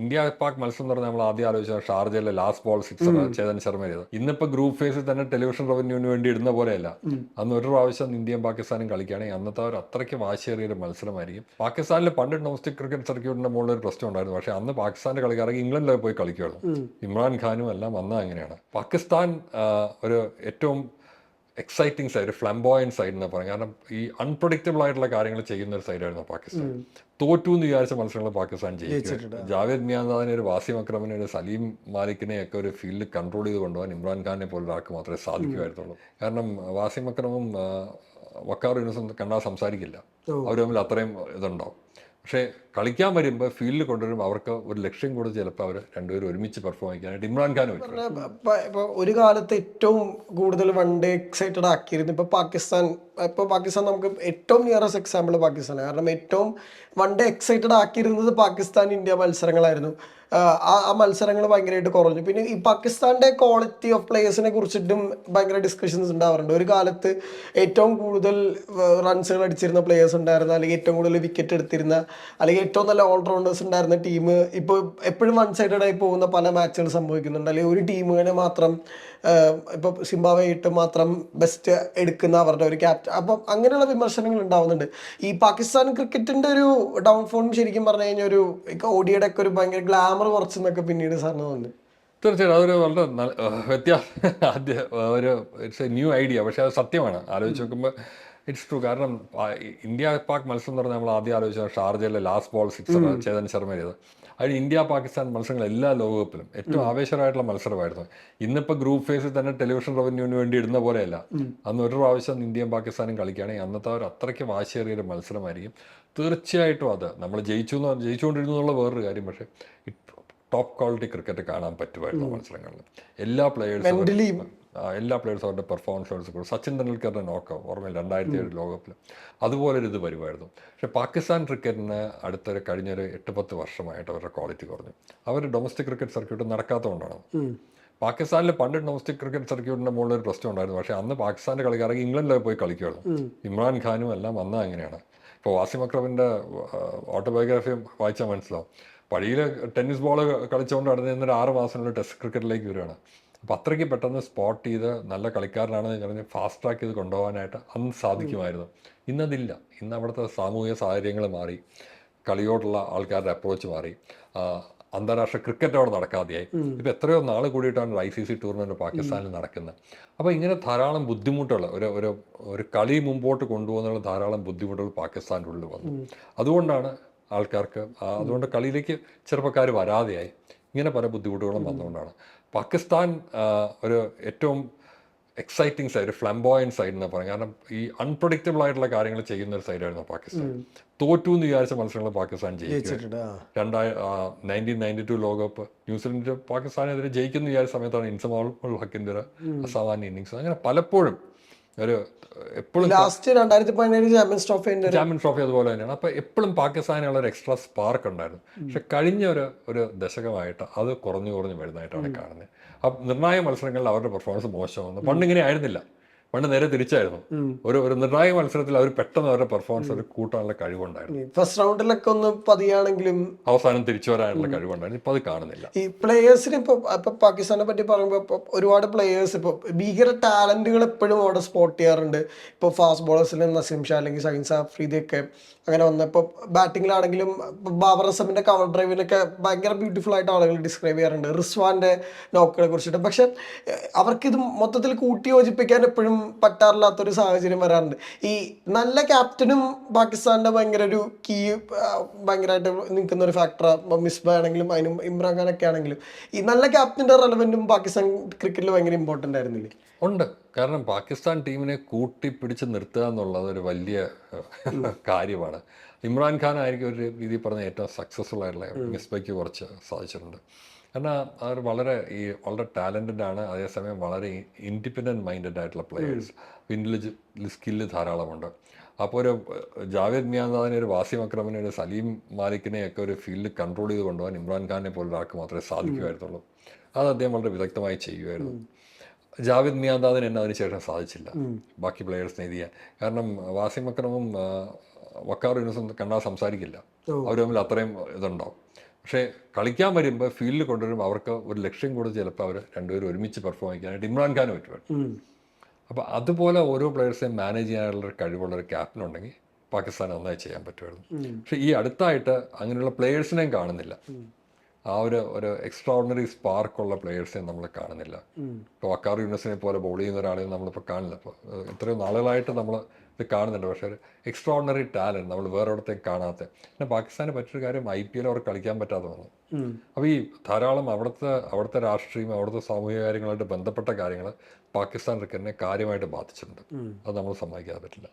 India Pak മത്സരം പറഞ്ഞാൽ നമ്മൾ ആദ്യം ആലോചിച്ച ഷാർജയിലെ last ball sixer Chetan Sharma ചെയ്തത് ഇന്നിപ്പോ ഗ്രൂപ്പ് ഫേസിൽ തന്നെ ടെലിവിഷൻ റവന്യൂവിന് വേണ്ടി ഇടുന്ന പോലെയല്ല. അന്ന് ഒരു പ്രാവശ്യം ഇന്ത്യയും പാകിസ്ഥാനും കളിക്കുകയാണെങ്കിൽ അന്നത്തെ ഒരു അത്രയ്ക്ക് വാശിയേറിയ ഒരു മത്സരമായിരിക്കും. പാകിസ്ഥാനിൽ പണ്ട് ഡൊമസ്റ്റിക് ക്രിക്കറ്റ് സർക്യൂട്ടിന്റെ മുകളിൽ ഒരു പ്രശ്നം ഉണ്ടായിരുന്നു. പക്ഷേ അന്ന് പാകിസ്ഥാന്റെ കളിക്കാരൊക്കെ ഇംഗ്ലണ്ടിലൊക്കെ പോയി കളിക്കുമായിരുന്നു ഇമ്രാൻ ഖാനും എല്ലാം അന്ന് അങ്ങനെയാണ്. പാകിസ്ഥാൻ ഒരു ഏറ്റവും എക്സൈറ്റിംഗ് സൈഡ് ഫ്ലംബോയൻ സൈഡ് എന്നാ പറയാം കാരണം ഈ അൺപ്രഡിക്റ്റബിൾ ആയിട്ടുള്ള കാര്യങ്ങൾ ചെയ്യുന്ന ഒരു സൈഡായിരുന്നു പാകിസ്ഥാൻ. തോറ്റു എന്ന് വിചാരിച്ച മത്സരങ്ങൾ പാകിസ്ഥാൻ ജയിച്ചിട്ടുണ്ട്. ജാവേദ് മിയാദാദിനെ ഒരു വാസിം അക്രമിനെ ഒരു സലീം മാലിക്കിനെ ഒക്കെ ഒരു ഫീൽഡിൽ കൺട്രോൾ ചെയ്ത് കൊണ്ടുപോകാൻ ഇമ്രാൻഖാനെ പോലെ ഒരാൾക്ക് മാത്രമേ സാധിക്കുമായിരുന്നുള്ളൂ കാരണം വാസിം അക്രമും വക്കാർ യൂണിസും കണ്ടാൽ സംസാരിക്കില്ല. അവർ തമ്മിൽ അത്രയും ഇതുണ്ടാവും. പക്ഷേ കളിക്കാൻ വരുമ്പോൾ ഫീൽഡിൽ കൊണ്ടുവരുമ്പോൾ അവർക്ക് ഒരു ലക്ഷ്യം കൂടെ ചിലപ്പോൾ അവർ രണ്ടുപേരും ഒരുമിച്ച് പെർഫോം ചെയ്യാനായിട്ട് ഇമ്രാൻഖാൻ ഖാൻ ഇപ്പോൾ ഇപ്പൊ ഒരു കാലത്ത് ഏറ്റവും കൂടുതൽ വൺ ഡേ എക്സൈറ്റഡ് ആക്കിയിരുന്നു ഇപ്പോൾ പാകിസ്ഥാൻ ഇപ്പോൾ പാകിസ്ഥാൻ നമുക്ക് ഏറ്റവും നിയറസ്റ്റ് എക്സാമ്പിൾ പാകിസ്ഥാനാണ്. കാരണം ഏറ്റവും വൺ ഡേ എക്സൈറ്റഡ് ആക്കിയിരുന്നത് പാകിസ്ഥാൻ ഇന്ത്യ മത്സരങ്ങളായിരുന്നു. ആ മത്സരങ്ങൾ ഭയങ്കരമായിട്ട് കുറഞ്ഞു. പിന്നെ ഈ പാകിസ്ഥാന്റെ ക്വാളിറ്റി ഓഫ് പ്ലേയേഴ്സിനെ കുറിച്ചിട്ടും ഭയങ്കര ഡിസ്കഷൻസ് ഉണ്ടാവാറുണ്ട്. ഒരു കാലത്ത് ഏറ്റവും കൂടുതൽ റൺസുകൾ അടിച്ചിരുന്ന പ്ലേയേഴ്സ് ഉണ്ടായിരുന്ന അല്ലെങ്കിൽ ഏറ്റവും കൂടുതൽ വിക്കറ്റ് എടുത്തിരുന്ന അല്ലെങ്കിൽ ഏറ്റവും നല്ല ഓൾറൗണ്ടേഴ്സ് ഉണ്ടായിരുന്ന ടീം ഇപ്പോൾ എപ്പോഴും വൺ സൈഡഡ് ആയി പോകുന്ന പല മാച്ചുകൾ സംഭവിക്കുന്നുണ്ട്. അല്ലെങ്കിൽ ഒരു ടീമിനെ മാത്രം ഇപ്പോൾ സിംബാവെ ഇട്ട് മാത്രം ബെസ്റ്റ് എടുക്കുന്ന അവരുടെ ഒരു ക്യാപ്റ്റൻ അപ്പം അങ്ങനെയുള്ള വിമർശനങ്ങൾ ഉണ്ടാവുന്നുണ്ട്. ഈ പാകിസ്ഥാൻ ക്രിക്കറ്റിന്റെ ഒരു ഡൗൺഫോൺ ശരിക്കും പറഞ്ഞു കഴിഞ്ഞാൽ ഒരു ഓഡിയുടെ ഒക്കെ ഒരു ഭയങ്കര ഗ്ലാമർ കുറച്ചെന്നൊക്കെ പിന്നീട് സാറിന് തോന്നി തീർച്ചയായിട്ടും അതൊരു വളരെ നല്ല വ്യത്യാസം ആദ്യ ഒരു ഇറ്റ്സ് എ ന്യൂ ഐഡിയ പക്ഷെ അത് സത്യമാണ്. ആലോചിച്ച് നോക്കുമ്പോൾ ഇറ്റ്സ് ട്രൂ കാരണം ഇന്ത്യ പാക് മത്സരം എന്ന് പറഞ്ഞാൽ നമ്മൾ ആദ്യം ആലോചിച്ച ഷാർജയിലെ last ball sixer Chetan Sharma ചെയ്തത് അതിന് ഇന്ത്യ പാകിസ്ഥാൻ മത്സരങ്ങൾ എല്ലാ ലോകകപ്പിലും ഏറ്റവും ആവേശകരമായിട്ടുള്ള മത്സരമായിരുന്നു. ഇന്നിപ്പോൾ ഗ്രൂപ്പ് ഫേസിൽ തന്നെ ടെലിവിഷൻ റവന്യൂവിന് വേണ്ടി ഇടുന്ന പോലെയല്ല. അന്ന് ഒരു പ്രാവശ്യം ഇന്ത്യയും പാകിസ്ഥാനും കളിക്കുകയാണെങ്കിൽ അന്നത്തെ ഒരു അത്രയ്ക്ക് വാശിയേറിയ ഒരു മത്സരമായിരിക്കും. തീർച്ചയായിട്ടും അത്. നമ്മൾ ജയിച്ചു എന്ന് ജയിച്ചുകൊണ്ടിരുന്നു എന്നുള്ള വേറൊരു കാര്യം പക്ഷേ ടോപ്പ് ക്വാളിറ്റി ക്രിക്കറ്റ് കാണാൻ പറ്റുമായിരുന്നു മത്സരങ്ങളിൽ. എല്ലാ പ്ലെയേഴ്സും എല്ലാ പ്ലേയേഴ്സും അവരുടെ പെർഫോമൻസ് കൊടുക്കും സച്ചിൻ തെണ്ടുൽക്കറിന്റെ നോക്കം ഓർമ്മയിൽ രണ്ടായിരത്തി ഏഴ് ലോകകപ്പിൽ അതുപോലൊരു ഇത് വരുമായിരുന്നു. പക്ഷേ പാകിസ്ഥാൻ ക്രിക്കറ്റിന് അടുത്തൊരു കഴിഞ്ഞൊരു എട്ട് പത്ത് വർഷമായിട്ട് അവരുടെ ക്വാളിറ്റി കുറഞ്ഞു. അവർ ഡൊമസ്റ്റിക് ക്രിക്കറ്റ് സർക്യൂട്ട് നടക്കാത്തതുകൊണ്ടാണ്. പാകിസ്ഥാനിൽ പണ്ട് ഡൊമസ്റ്റിക് ക്രിക്കറ്റ് സർക്യൂട്ടിന്റെ മുകളിൽ ഒരു പ്രശ്നം ഉണ്ടായിരുന്നു. പക്ഷേ അന്ന് പാകിസ്ഥാന്റെ കളിക്കാരൊക്കെ ഇംഗ്ലണ്ടിൽ പോയി കളിക്കുമായിരുന്നു. ഇമ്രാൻ ഖാനും എല്ലാം വന്നാൽ അങ്ങനെയാണ്. ഇപ്പോൾ വാസിം അക്രമിന്റെ ഓട്ടോബയോഗ്രാഫി വായിച്ചാൽ മനസ്സിലാവും. പടിയിൽ ടെന്നീസ് ബോൾ കളിച്ചുകൊണ്ട് നടന്നു ഒരു ആറ് മാസത്തിനുള്ള ടെസ്റ്റ് ക്രിക്കറ്റിലേക്ക് വരികയാണ്. അപ്പോൾ അത്രയ്ക്ക് പെട്ടെന്ന് സ്പോട്ട് ചെയ്ത് നല്ല കളിക്കാരനാണെന്ന് പറഞ്ഞ് ഫാസ്റ്റ് ട്രാക്ക് ചെയ്ത് കൊണ്ടുപോകാനായിട്ട് അന്ന് സാധിക്കുമായിരുന്നു ഇന്നതില്ല. ഇന്ന് അവിടുത്തെ സാമൂഹിക സാഹചര്യങ്ങൾ മാറി. കളിയോടുള്ള ആൾക്കാരുടെ അപ്രോച്ച് മാറി. അന്താരാഷ്ട്ര ക്രിക്കറ്റ് അവിടെ നടക്കാതെയായി. ഇപ്പം എത്രയോ നാൾ കൂടിയിട്ടാണ് ഐ സി സി ടൂർണമെന്റ് പാകിസ്ഥാനിൽ നടക്കുന്നത്. അപ്പോൾ ഇങ്ങനെ ധാരാളം ബുദ്ധിമുട്ടുകൾ ഒരു ഒരു ഒരു കളി മുമ്പോട്ട് കൊണ്ടുപോകുന്നുള്ള ധാരാളം ബുദ്ധിമുട്ടുകൾ പാകിസ്ഥാന്റെ ഉള്ളിൽ വന്നു. അതുകൊണ്ടാണ് ആൾക്കാർക്ക് അതുകൊണ്ട് കളിയിലേക്ക് ചെറുപ്പക്കാർ വരാതെയായി. ഇങ്ങനെ പല ബുദ്ധിമുട്ടുകളും വന്നുകൊണ്ടാണ്. പാകിസ്ഥാൻ ഒരു ഏറ്റവും എക്സൈറ്റിംഗ് സൈഡ് ഫ്ലംബോയൻ സൈഡ് എന്ന് പറയാം. കാരണം ഈ അൺപ്രഡിക്റ്റബിൾ ആയിട്ടുള്ള കാര്യങ്ങൾ ചെയ്യുന്ന ഒരു സൈഡായിരുന്നു പാകിസ്ഥാൻ. തോറ്റു എന്ന് വിചാരിച്ച മത്സരങ്ങൾ പാകിസ്ഥാൻ ജയിച്ചിട്ടുണ്ട് രണ്ടായി നയന്റീൻ നയന്റി ടു ലോകകപ്പ് ന്യൂസിലൻഡ് പാകിസ്ഥാനെതിരെ ജയിക്കുന്ന വിചാരിച്ച സമയത്താണ് ഇൻസമാൾ ഹക്കിന്റെ ഒരു അസാമാന്യ ഇന്നിങ്സ് അങ്ങനെ പലപ്പോഴും ഒരു എപ്പോഴും ലാസ്റ്റ് രണ്ടായിരത്തി പതിനേഴ് ചാമ്പ്യൻസ് ട്രോഫിന്റെ ചാമ്പ്യൻസ് ട്രോഫി അതുപോലെ തന്നെയാണ്. അപ്പോൾ എപ്പോഴും പാകിസ്ഥാനുള്ള ഒരു എക്സ്ട്രാ സ്പാർക്ക് ഉണ്ടായിരുന്നു. പക്ഷെ കഴിഞ്ഞ ഒരു ഒരു ദശകമായിട്ട് അത് കുറഞ്ഞു കുറഞ്ഞു വരുന്നതായിട്ടാണ് കാണുന്നത്. അപ്പം നിർണായക മത്സരങ്ങളിൽ അവരുടെ പെർഫോമൻസ് മോശമാണ് പണ്ട് ഇങ്ങനെ ആയിരുന്നില്ല. പണ്ട് നേരെ തിരിച്ചായിരുന്നു. ഒരു ഒരു നിർണായക മത്സരത്തിൽ അവർ പെട്ടെന്ന് അവരുടെ പെർഫോമൻസ് ഒരു കൂട്ടാനുള്ള കഴിവുണ്ടായിരുന്നു. ഫസ്റ്റ് റൗണ്ടിലൊക്കെ ഒന്ന് പതിയാണെങ്കിലും അവസാനം തിരിച്ചു വരാനുള്ള കഴിവുണ്ടായിരുന്നു. ഇപ്പൊ അത് കാണുന്നില്ല. ഈ പ്ലേയേഴ്സിന് ഇപ്പൊ ഇപ്പൊ പാകിസ്ഥാനെ പറ്റി പറയുമ്പോൾ ഒരുപാട് പ്ലേയേഴ്സ് ഇപ്പൊ ഭീകര ടാലന്റുകൾ എപ്പോഴും അവിടെ സ്പോട്ട് ചെയ്യാറുണ്ട്. ഇപ്പൊ ഫാസ്റ്റ് ബോളേഴ്സിൽ നസീം ഷാ അല്ലെങ്കിൽ സൈൻസ് അഫ്രീദിയൊക്കെ അങ്ങനെ വന്ന ഇപ്പൊ ബാറ്റിങ്ങിലാണെങ്കിലും ബാബർ അസമിന്റെ കവർ ഡ്രൈവിനൊക്കെ ഭയങ്കര ബ്യൂട്ടിഫുൾ ആയിട്ട് ആളുകൾ ഡിസ്ക്രൈബ് ചെയ്യാറുണ്ട്. റിസ്വാന്റെ നോക്കുകളെ കുറിച്ചിട്ട്. പക്ഷെ അവർക്ക് ഇത് മൊത്തത്തിൽ കൂട്ടി യോജിപ്പിക്കാൻ എപ്പോഴും പറ്റാറില്ലാത്തൊരു സാഹചര്യം വരാറുണ്ട്. ഈ നല്ല ക്യാപ്റ്റനും പാകിസ്ഥാന്റെ ഭയങ്കര ഒരു കീ ഭയങ്കരമായിട്ട് നിൽക്കുന്ന ഒരു ഫാക്ടർ മിസ്ബ ആണെങ്കിലും അതിനും ഇമ്രാൻ ഒക്കെ ആണെങ്കിലും. ഈ നല്ല ക്യാപ്റ്റന്റെ റെലവെന്റും പാകിസ്ഥാൻ ക്രിക്കറ്റിൽ ഭയങ്കര ഇമ്പോർട്ടന്റ് ആയിരുന്നില്ലേ? ഉണ്ട്. കാരണം പാകിസ്ഥാൻ ടീമിനെ കൂട്ടി പിടിച്ച് നിർത്തുക എന്നുള്ളത് ഒരു വലിയ കാര്യമാണ്. കാര്യമാണ് ഇമ്രാൻഖാൻ ആയിരിക്കും ഒരു രീതിയിൽ പറഞ്ഞ ഏറ്റവും സക്സസ്ഫുൾ ആയിട്ടുള്ള മിസ്ബയ്ക്ക് കുറച്ച് സാധിച്ചിട്ടുണ്ട്. കാരണം അവർ വളരെ ഈ വളരെ ടാലന്റഡ് ആണ് അതേസമയം വളരെ ഇൻഡിപെൻഡന്റ് മൈൻഡഡ് ആയിട്ടുള്ള പ്ലെയേഴ്സ്. പിന്നിൽ സ്കില്ല് ധാരാളമുണ്ട്. അപ്പോൾ ഒരു ജാവേദ് മിയാദാദിനെ ഒരു വാസിം അക്രമിനെ ഒരു സലീം മാലിക്കിനെ ഒക്കെ ഒരു ഫീൽഡ് കൺട്രോൾ ചെയ്ത് കൊണ്ടുപോകാൻ ഇമ്രാൻഖാനെ പോലെ ഒരാൾക്ക് മാത്രമേ സാധിക്കുമായിരുന്നുള്ളൂ. അത് അദ്ദേഹം വളരെ വിദഗ്ധമായി ചെയ്യുമായിരുന്നു. ജാവേദ് മിയാദാദിന് എന്നെ അതിനുശേഷം സാധിച്ചില്ല. ബാക്കി പ്ലെയേഴ്സിനെ ഇത് ചെയ്യാൻ. കാരണം വാസിം അക്രമും വക്കാർ യൂണിസും കണ്ടാൽ സംസാരിക്കില്ല. അവർ തമ്മിൽ അത്രയും ഇതുണ്ടാവും. പക്ഷേ കളിക്കാൻ വരുമ്പോൾ ഫീൽഡിൽ കൊണ്ടുവരുമ്പോൾ അവർക്ക് ഒരു ലക്ഷ്യം കൂടെ ചിലപ്പോൾ അവർ രണ്ടുപേരും ഒരുമിച്ച് പെർഫോം ചെയ്യാനായിട്ട് ഇമ്രാൻഖാന് പറ്റുമായിരുന്നു. അപ്പോൾ അതുപോലെ ഓരോ പ്ലേയേഴ്സിനെയും മാനേജ് ചെയ്യാനുള്ള ഒരു കഴിവുള്ള ഒരു ക്യാപ്റ്റൻ ഉണ്ടെങ്കിൽ പാകിസ്ഥാൻ നന്നായി ചെയ്യാൻ പറ്റുമായിരുന്നു. പക്ഷേ ഈ അടുത്തായിട്ട് അങ്ങനെയുള്ള പ്ലെയേഴ്സിനെയും കാണുന്നില്ല ആ ഒരു ഒരു എക്സ്ട്രാ ഓർഡിനറി സ്പാർക്കുള്ള പ്ലേയേഴ്സിനെ നമ്മൾ കാണുന്നില്ല. ഇപ്പോൾ വക്കാർ യൂണിവേഴ്സിനെ പോലെ ബോൾ ചെയ്യുന്ന ഒരാളെയും നമ്മളിപ്പോൾ കാണില്ല. ഇപ്പോൾ ഇത്രയും നാളുകളായിട്ട് നമ്മൾ ഇത് കാണുന്നുണ്ട്. പക്ഷേ ഒരു എക്സ്ട്രാ ഓർഡിനറി ടാലന്റ് നമ്മൾ വേറെ ഇടത്തേക്ക് കാണാത്ത. പിന്നെ പാകിസ്ഥാനെ പറ്റൊരു കാര്യം ഐ പി എൽ അവർക്ക് കളിക്കാൻ പറ്റാതെ വന്നു. അപ്പോൾ ഈ ധാരാളം അവിടുത്തെ അവിടുത്തെ രാഷ്ട്രീയം അവിടുത്തെ സാമൂഹിക കാര്യങ്ങളായിട്ട് ബന്ധപ്പെട്ട കാര്യങ്ങൾ പാകിസ്ഥാൻ ക്രിക്കറ്റിനെ കാര്യമായിട്ട് ബാധിച്ചിട്ടുണ്ട്. അത് നമ്മൾ സമ്മതിക്കാതെ പറ്റില്ല.